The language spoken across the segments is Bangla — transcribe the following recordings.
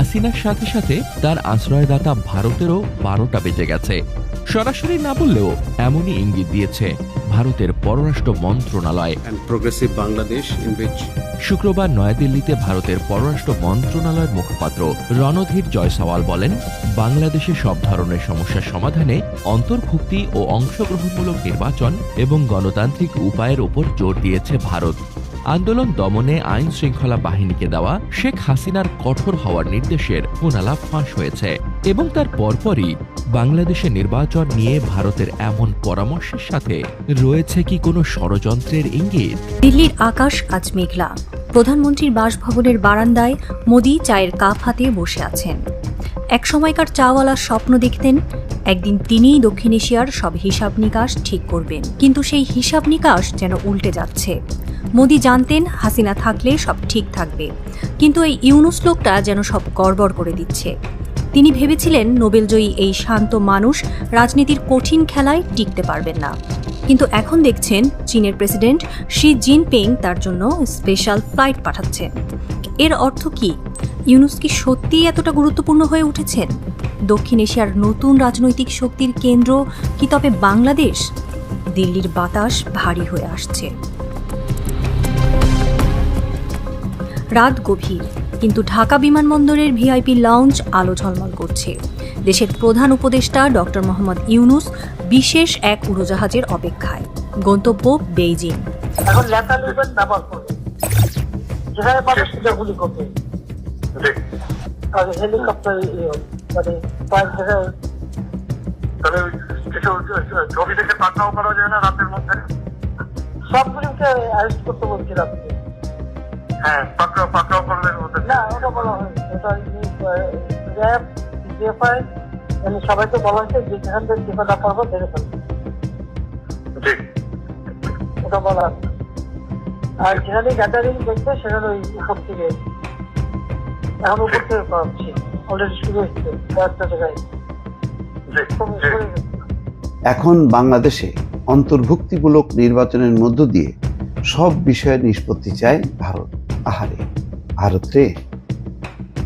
হাসিনার সাথে সাথে তার আশ্রয়দাতা ভারতেরও বারোটা বেজে গেছে। সরাসরি না বললেও এমনই ইঙ্গিত দিয়েছে ভারতের পররাষ্ট্র মন্ত্রণালয়। Which শুক্রবার নয়াদিল্লিতে ভারতের পররাষ্ট্র মন্ত্রণালয়ের মুখপাত্র রণধীর জয়সওয়াল বলেন বাংলাদেশে সব ধরনের সমস্যার সমাধানে অন্তর্ভুক্তি ও অংশগ্রহণমূলক নির্বাচন এবং গণতান্ত্রিক উপায়ের উপর জোর দিয়েছে ভারত। আন্দোলন দমনে আইন শৃঙ্খলা বাহিনীকে দেওয়া শেখ হাসিনার কঠোর হওয়ার নির্দেশের পুনালাভ ফাঁস হয়েছে এবং তার পরপরই বাংলাদেশে নির্বাচন নিয়ে ভারতের এমন পরামর্শের সাথে রয়েছে কি কোনো ষড়যন্ত্রের ইঙ্গিত? দিল্লির আকাশ আজ মেঘলা। প্রধানমন্ত্রীর বাসভবনের বারান্দায় মোদি চায়ের কাপ হাতে বসে আছেন। এক সময়কার চাওয়ালার স্বপ্ন দেখতেন, একদিন তিনিই দক্ষিণ এশিয়ার সব হিসাব নিকাশ ঠিক করবেন। কিন্তু সেই হিসাব নিকাশ যেন উল্টে যাচ্ছে। মোদি জানতেন হাসিনা থাকলে সব ঠিক থাকবে। কিন্তু এই ইউনুস লোকটা যেন সব গড়বড় করে দিচ্ছে। তিনি ভেবেছিলেন নোবেলজয়ী এই শান্ত মানুষ রাজনীতির কঠিন খেলায় টিকতে পারবেন না। কিন্তু এখন দেখছেন চীনের প্রেসিডেন্ট শি জিনপিং তার জন্য স্পেশাল ফ্লাইট পাঠাচ্ছেন এর অর্থ কি? ইউনুস কি সত্যিই এতটা গুরুত্বপূর্ণ হয়ে উঠেছেন? দক্ষিণ এশিয়ার নতুন রাজনৈতিক শক্তির কেন্দ্র কি তবে বাংলাদেশ? দিল্লির বাতাস ভারী হয়ে আসছে। রাত গভীর কিন্তু ঢাকা বিমানবন্দরের ভিআইপি লঞ্চ আলো ঝলমল করছে। দেশের প্রধান উপদেষ্টা ডক্টর মোহাম্মদ ইউনুস বিশেষ এক উড়োজাহাজের অপেক্ষায়। গন্তব্য বেইজিং। এখন লেখা নেবেন ব্যবহার করবেন যেখানে পাবে সেটা গুলি করবে। আর হেলিকপ্টার ইয়ে, মানে কয়েক জায়গায় তাহলে ওই কিছু ছবি দেখে পাকড়াও করা যায় না রাতের মধ্যে? সবগুলিকে অ্যারেস্ট করতে বলছিলাম হ্যাঁ পাকড়াও পাকড়াও করলে ওদের না ওটা বলা হয়নি ওটা র্যাব ডিএফআই মানে সবাইকে বলা হয়েছে যে যেখান থেকে যেখানে পারব দেখে ফেলব। জি। ওটা বলা আছে আর যেখানে গ্যাদারিং দেখবে সেখানে ওই উপর থেকে এখন উপর থেকে পাচ্ছি অলরেডি শুরু হচ্ছে কয়েকটা জায়গায়। এখন বাংলাদেশে অন্তর্ভুক্তিমূলক নির্বাচনের মধ্য দিয়ে সব বিষয়ে নিষ্পত্তি চায় ভারত। আহারে, ভারত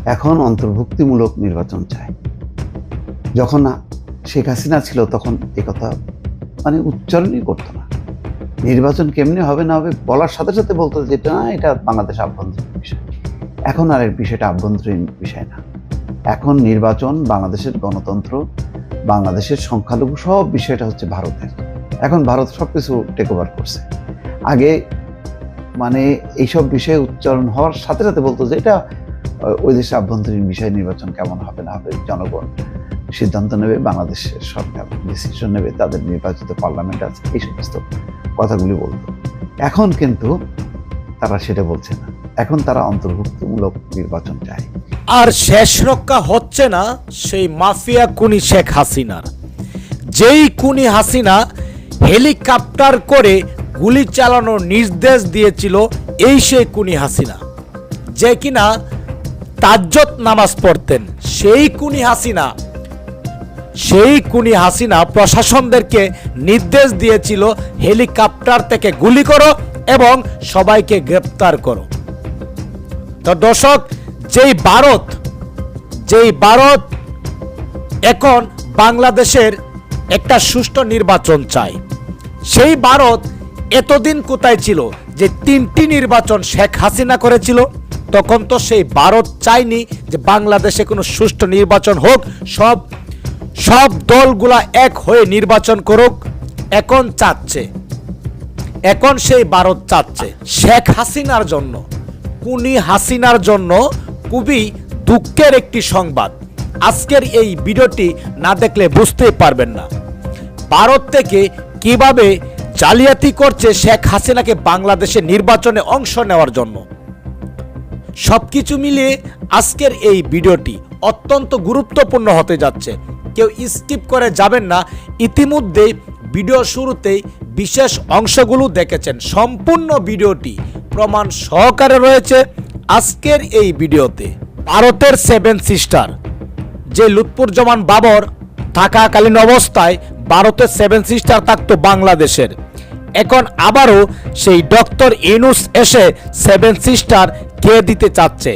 এখন অন্তর্ভুক্তিমূলক নির্বাচন চায় যখন না শেখ হাসিনা ছিল তখন এ কথা মানে উচ্চারণই করতো না। নির্বাচন কেমনে হবে না হবে বলার সাথে সাথে বলতো যে, না, এটা বাংলাদেশ আভ্যন্তরীণ বিষয়। এখন আর এর বিষয়টা আভ্যন্তরীণ বিষয় না। এখন নির্বাচন, বাংলাদেশের গণতন্ত্র, বাংলাদেশের সংখ্যালঘু, সব বিষয়টা হচ্ছে ভারতের। এখন ভারত সব কিছু টেক ওভার করছে। আগে মানে এইসব বিষয়ে উচ্চারণ হওয়ার সাথে সাথে বলতো যে এটা ওই দেশের আভ্যন্তরীণ বিষয় নির্বাচন কেমন হবে না হবে জনগণ সিদ্ধান্ত নেবে বাংলাদেশের সরকার ডিসিশন নেবে, তাদের নির্বাচিত পার্লামেন্ট আছে, এই সমস্ত কথাগুলি বলতো। এখন কিন্তু তারা সেটা বলছে না। এখন তারা অন্তর্ভুক্তিমূলক নির্বাচন চায়। আর শেষ রক্ষা হচ্ছে না সেই মাফিয়া কুনি শেখ হাসিনার। যেই কুনি হাসিনা হেলিকপ্টার করে গুলি চালানোর নির্দেশ দিয়েছিল এই সেই কুনি হাসিনা। যে কিনা তাজ্জত নামাজ পড়তেন, সেই কুনি হাসিনা, সেই কুনি হাসিনা প্রশাসনদেরকে নির্দেশ দিয়েছিল, হেলিকপ্টার থেকে গুলি করো এবং সবাইকে গ্রেপ্তার করো। তো দর্শক, যেই ভারত যেই ভারত এখন বাংলাদেশের একটা সুষ্ঠু নির্বাচন চায়, সেই ভারত এতদিন কোথায় ছিল যে তিনটি নির্বাচন শেখ হাসিনা করেছিল? তখন তো সেই ভারত চায়নি যে বাংলাদেশে কোনো সুষ্ঠু নির্বাচন হোক, সব সব দলগুলা এক হয়ে নির্বাচন করুক, এখন চাচ্ছে। এখন সেই ভারত চাচ্ছে। শেখ হাসিনার জন্য, কুনি হাসিনার জন্য খুবই দুঃখের একটি সংবাদ। আজকের এই ভিডিওটি না দেখলে বুঝতেই পারবেন না। ভারত থেকে কীভাবে জালিয়াতি করছে শেখ হাসিনাকে বাংলাদেশে নির্বাচনে অংশ নেওয়ার জন্য। সবকিছু মিলিয়ে আজকের এই ভিডিওটি অত্যন্ত গুরুত্বপূর্ণ হতে যাচ্ছে। কেউ স্কিপ করে যাবেন না। ইতিমধ্যে ভিডিও শুরুতেই বিশেষ অংশগুলো দেখেছেন। সম্পূর্ণ ভিডিওটি প্রমাণ সহকারে রয়েছে আজকের এই ভিডিওতে। ভারতের সেভেন সিস্টার, যে লুৎপুরজমান বাবর থাকাকালীন অবস্থায় ভারতের সেভেন সিস্টার থাকতো বাংলাদেশের। এখন আবারও সেই ডক্টর ইনুস এসে সেভেন সিস্টার কে দিতে চাচ্ছে।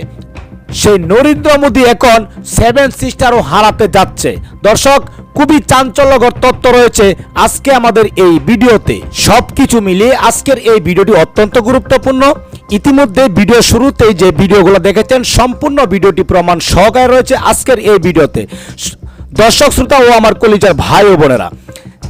সেই নরেন্দ্র মোদী এখন সেভেন সিস্টারও হারাতে যাচ্ছে। দর্শক, খুবই চাঞ্চল্যকর তত্ত্ব রয়েছে আজকে আমাদের এই ভিডিওতে। সবকিছু মিলিয়ে আজকের এই ভিডিওটি অত্যন্ত গুরুত্বপূর্ণ। ইতিমধ্যে ভিডিও শুরুতেই যে ভিডিওগুলো দেখেছেন, সম্পূর্ণ ভিডিওটি প্রমাণ সহকারে রয়েছে আজকের এই ভিডিওতে। দর্শক শ্রোতা ও আমার কলিজার ভাই ও বোনেরা,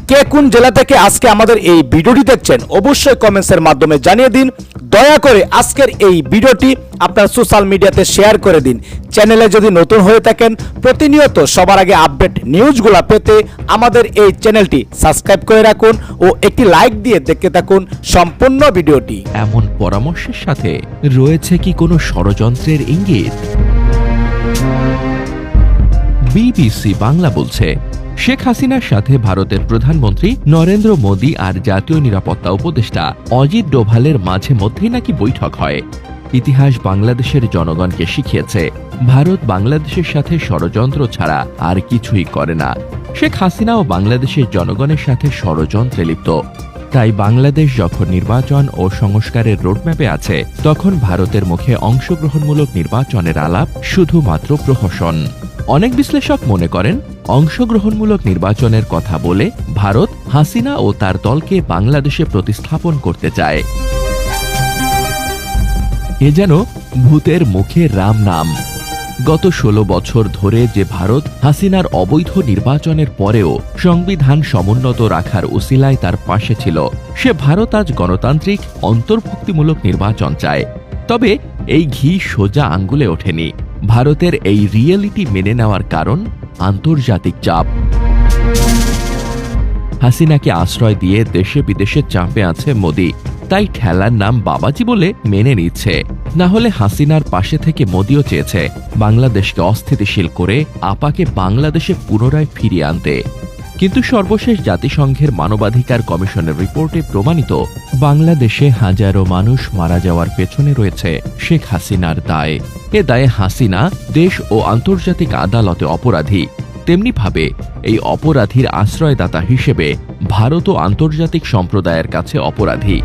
কে কোন জেলা থেকে আজকে আমাদের এই ভিডিওটি দেখছেন অবশ্যই কমেন্টসের মাধ্যমে জানিয়ে দিন। দয়া করে আজকের এই ভিডিওটি আপনার সোশ্যাল মিডিয়াতে শেয়ার করে দিন। চ্যানেলে যদি নতুন হয়ে থাকেন, প্রতিনিয়ত সবার আগে আপডেট নিউজগুলো পেতে আমাদের এই চ্যানেলটি সাবস্ক্রাইব করে রাখুন ও একটি লাইক দিয়ে দেখতে থাকুন সম্পূর্ণ ভিডিওটি। এমন পরামর্শের সাথে রয়েছে কি কোনো ষড়যন্ত্রের ইঙ্গিত? বিবিসি বাংলা বলছে, শেখ হাসিনার সাথে ভারতের প্রধানমন্ত্রী নরেন্দ্র মোদী আর জাতীয় নিরাপত্তা উপদেষ্টা অজিত ডোভালের মাঝে মধ্যেই নাকি বৈঠক হয়। ইতিহাস বাংলাদেশের জনগণকে শিখিয়েছে, ভারত বাংলাদেশের সাথে ষড়যন্ত্র ছাড়া আর কিছুই করে না। শেখ হাসিনাও বাংলাদেশের জনগণের সাথে ষড়যন্ত্রে লিপ্ত। তাই বাংলাদেশ যখন নির্বাচন ও সংস্কারের রোডম্যাপে আছে, তখন ভারতের মুখে অংশগ্রহণমূলক নির্বাচনের আলাপ শুধুমাত্র প্রহসন। অনেক বিশ্লেষক মনে করেন, অংশগ্রহণমূলক নির্বাচনের কথা বলে ভারত হাসিনা ও তার দলকে বাংলাদেশে প্রতিস্থাপন করতে চায়। এ যেন ভূতের মুখে রাম নাম। গত ষোলো বছর ধরে যে ভারত হাসিনার অবৈধ নির্বাচনের পরেও সংবিধান সমুন্নত রাখার উসিলায় তার পাশে ছিল, সে ভারত আজ গণতান্ত্রিক, অন্তর্ভুক্তিমূলক নির্বাচন চায়। তবে এই ঘি সোজা আঙ্গুলে ওঠেনি। ভারতের এই রিয়েলিটি মেনে নেওয়ার কারণ আন্তর্জাতিক চাপ। হাসিনাকে আশ্রয় দিয়ে দেশে বিদেশে চাপে আছে মোদি। তাই ঠেলার নাম বাবাজি বলে মেনে নিচ্ছে। না হলে হাসিনার পাশে থেকে মোদিও চেয়েছে বাংলাদেশকে অস্থিতিশীল করে আপাকে বাংলাদেশে পুনরায় ফিরিয়ে আনতে। কিন্তু সর্বশেষ জাতিসংঘের মানবাধিকার কমিশনের রিপোর্টে প্রমাণিত, বাংলাদেশে হাজারো মানুষ মারা যাওয়ার পেছনে রয়েছে শেখ হাসিনার দায়। এ দায়ে হাসিনা দেশ ও আন্তর্জাতিক আদালতে অপরাধী। তেমনিভাবে এই অপরাধীর আশ্রয়দাতা হিসেবে ভারত ও আন্তর্জাতিক সম্প্রদায়ের কাছে অপরাধী।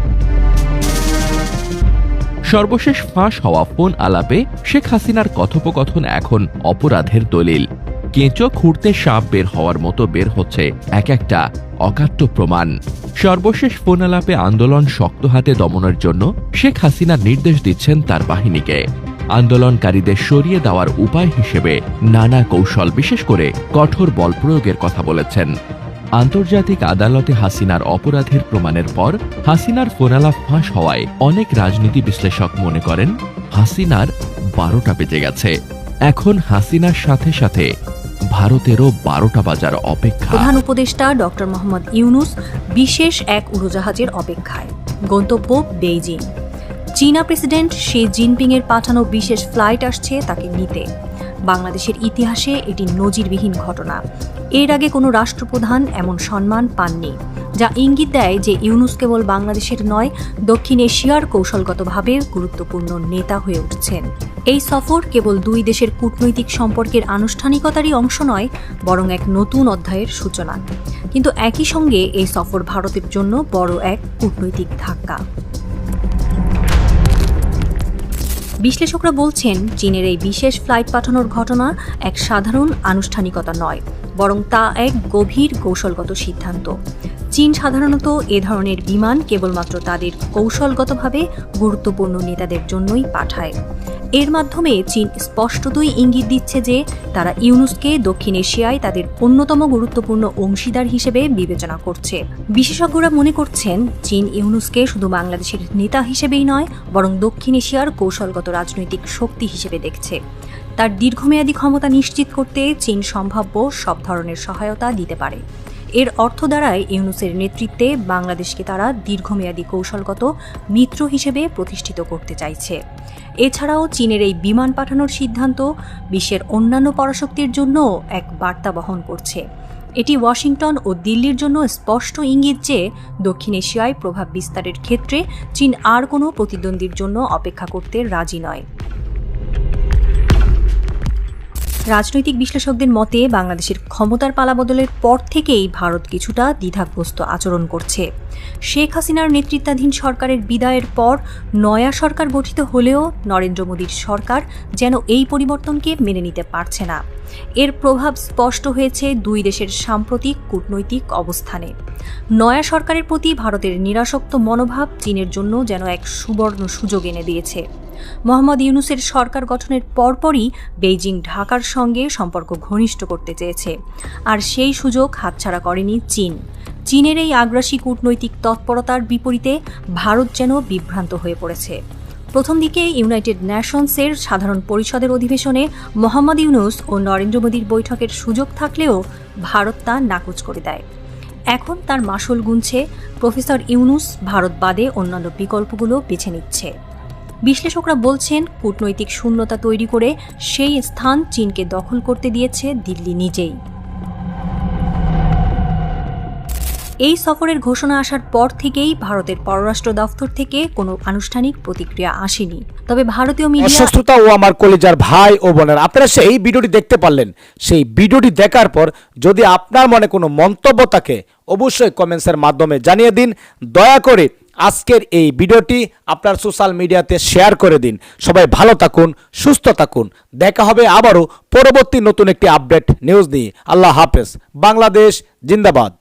সর্বশেষ ফাঁস হওয়া ফোন আলাপে শেখ হাসিনার কথোপকথন এখন অপরাধের দলিল। কেঁচো খুঁড়তে সাপ বের হওয়ার মতো বের হচ্ছে এক একটা অকাট্য প্রমাণ। সর্বশেষ ফোন আলাপে আন্দোলন শক্ত হাতে দমনের জন্য শেখ হাসিনা নির্দেশ দিচ্ছেন তার বাহিনীকে। আন্দোলনকারীদের সরিয়ে দেওয়ার উপায় হিসেবে নানা কৌশল বিশেষ করে কঠোর বল প্রয়োগের কথা বলেছেন। আন্তর্জাতিক আদালতে হাসিনার অপরাধের প্রমাণের পর হাসিনার ফোনালাপ ফাঁস হওয়ায় অনেক রাজনীতি বিশ্লেষক মনে করেন, হাসিনার বারোটা বেজে গেছে। এখন হাসিনার সাথে সাথে ভারতেরও বারোটা বাজার অপেক্ষা। প্রধান উপদেষ্টা ডক্টর মোহাম্মদ ইউনুস বিশেষ এক উড়োজাহাজের অপেক্ষায়। গন্তব্য বেইজিং। চীনা প্রেসিডেন্ট শি এর পাঠানো বিশেষ ফ্লাইট আসছে তাকে নিতে। বাংলাদেশের ইতিহাসে এটি নজিরবিহীন ঘটনা। এর আগে কোনো রাষ্ট্রপ্রধান এমন সম্মান পাননি, যা ইঙ্গিত দেয় যে ইউনুস কেবল বাংলাদেশের নয়, দক্ষিণ এশিয়ার কৌশলগতভাবে গুরুত্বপূর্ণ নেতা হয়ে উঠছেন। এই সফর কেবল দুই দেশের কূটনৈতিক সম্পর্কের আনুষ্ঠানিকতারই অংশ নয়, বরং এক নতুন অধ্যায়ের সূচনা। কিন্তু একই সঙ্গে এই সফর ভারতের জন্য বড় এক কূটনৈতিক ধাক্কা। বিশ্লেষকরা বলছেন, চীনের এই বিশেষ ফ্লাইট পাঠানোর ঘটনা এক সাধারণ আনুষ্ঠানিকতা নয়, বরং তা এক গভীর কৌশলগত সিদ্ধান্ত। চীন সাধারণত এ ধরনের বিমান কেবলমাত্র তাদের কৌশলগতভাবে গুরুত্বপূর্ণ নেতাদের জন্যই পাঠায়। এর মাধ্যমে চীন স্পষ্টতই ইঙ্গিত দিচ্ছে যে তারা ইউনুসকে দক্ষিণ এশিয়ায় তাদের অন্যতম গুরুত্বপূর্ণ অংশীদার হিসেবে বিবেচনা করছে। বিশেষজ্ঞরা মনে করছেন, চীন ইউনুসকে শুধু বাংলাদেশের নেতা হিসেবেই নয়, বরং দক্ষিণ এশিয়ার কৌশলগত রাজনৈতিক শক্তি হিসেবে দেখছে। তার দীর্ঘমেয়াদী ক্ষমতা নিশ্চিত করতে চীন সম্ভাব্য সব ধরনের সহায়তা দিতে পারে। এর অর্থ দ্বারায় ইউনুসের নেতৃত্বে বাংলাদেশকে তারা দীর্ঘমেয়াদী কৌশলগত মিত্র হিসেবে প্রতিষ্ঠিত করতে চাইছে। এছাড়াও চীনের এই বিমান পাঠানোর সিদ্ধান্ত বিশ্বের অন্যান্য পরাশক্তির জন্য এক বার্তা বহন করছে। এটি ওয়াশিংটন ও দিল্লির জন্য স্পষ্ট ইঙ্গিত যে দক্ষিণ এশিয়ায় প্রভাব বিস্তারের ক্ষেত্রে চীন আর কোনো প্রতিদ্বন্দ্বীর জন্য অপেক্ষা করতে রাজি নয়। রাজনৈতিক বিশ্লেষকদের মতে, বাংলাদেশের ক্ষমতার পালাবদলের পর থেকেই ভারত কিছুটা দ্বিধাগ্রস্ত আচরণ করছে। শেখ হাসিনার নেতৃত্বাধীন সরকারের বিদায়ের পর নয়া সরকার গঠিত হলেও নরেন্দ্র মোদীর সরকার যেন এই পরিবর্তনকে মেনে নিতে পারছে না। এর প্রভাব স্পষ্ট হয়েছে দুই দেশের সাম্প্রতিক কূটনৈতিক অবস্থানে। নয়া সরকারের প্রতি ভারতের নিরাসক্ত মনোভাব চীনের জন্য যেন এক সুবর্ণ সুযোগ এনে দিয়েছে। মোহাম্মদ ইউনুসের সরকার গঠনের পরপরই বেইজিং ঢাকার সঙ্গে সম্পর্ক ঘনিষ্ঠ করতে চেয়েছে। আর সেই সুযোগ হাতছাড়া করেনি চীন। চীনের এই আগ্রাসী কূটনৈতিক তৎপরতার বিপরীতে ভারত যেন বিভ্রান্ত হয়ে পড়েছে। প্রথম দিকে ইউনাইটেড নেশনসের সাধারণ পরিষদের অধিবেশনে মোহাম্মদ ইউনুস ও নরেন্দ্র মোদীর বৈঠকের সুযোগ থাকলেও ভারত তা নাকচ করে দেয়। এখন তার মাসুল গুনছে প্রফেসর ইউনুস ভারত বাদে অন্যান্য বিকল্পগুলো বেছে নিচ্ছে। বিশ্লেষকরা বলছেন, কূটনৈতিক শূন্যতা তৈরি করে সেই স্থান চীনকে দখল করতে দিয়েছে দিল্লি নিজেই। এই সফরের ঘোষণা আসার পর থেকেই ভারতের পররাষ্ট্র দফতর থেকে কোনো আনুষ্ঠানিক প্রতিক্রিয়া আসেনি। তবে ভারতীয় মিডিয়া অসুস্থতা ও আমার কলিজার ভাই ও বোনের, আপনারা সেই ভিডিওটি দেখতে পারলেন। সেই ভিডিওটি দেখার পর যদি আপনার মনে কোনো মন্তব্য থাকে, অবশ্যই কমেন্টসের মাধ্যমে জানিয়ে দিন। দয়া করে আজকের এই ভিডিওটি আপনার সোশ্যাল মিডিয়াতে শেয়ার করে দিন। সবাই ভালো থাকুন, সুস্থ থাকুন। দেখা হবে আবারও পরবর্তী নতুন একটি আপডেট নিউজ নিয়ে। আল্লাহ হাফেজ। বাংলাদেশ জিন্দাবাদ।